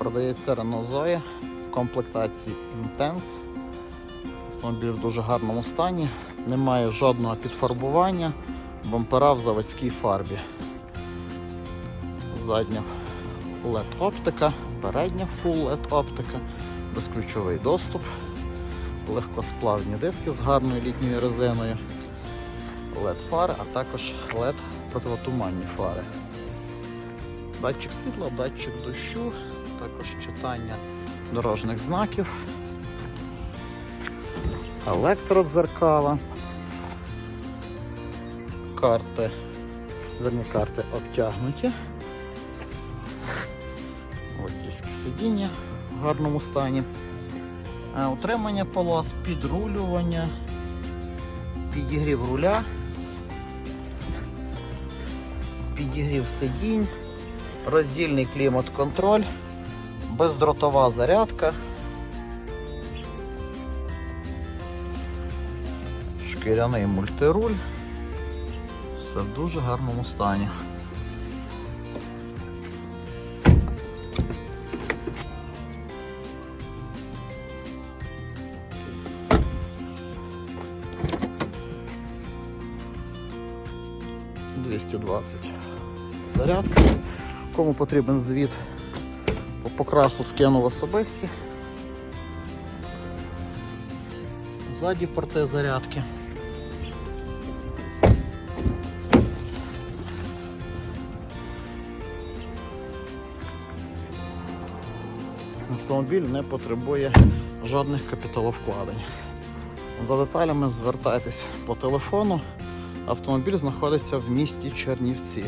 Продається Renault Zoe в комплектації Intense. Автомобіль в дуже гарному стані, немає жодного підфарбування, бампера в заводській фарбі. Задня LED оптика, передня Full LED оптика, безключовий доступ, легкосплавні диски з гарною літньою резиною, LED фари, а також LED противотуманні фари. Датчик світла, датчик дощу, також читання дорожніх знаків, електродзеркала, карти, верні карти обтягнуті. Водійське сидіння в гарному стані. Е, Утримання полос, підрулювання, підігрів руля, підігрів сидінь, роздільний клімат-контроль, бездротова зарядка, шкіряний мультируль. Все в дуже гарному стані. «220» зарядка. Кому потрібен звіт по покрасу скину в особисті. Ззаді порти зарядки. Автомобіль не потребує жодних капіталовкладень. За деталями звертайтесь по телефону. Автомобіль знаходиться в місті Чернівці.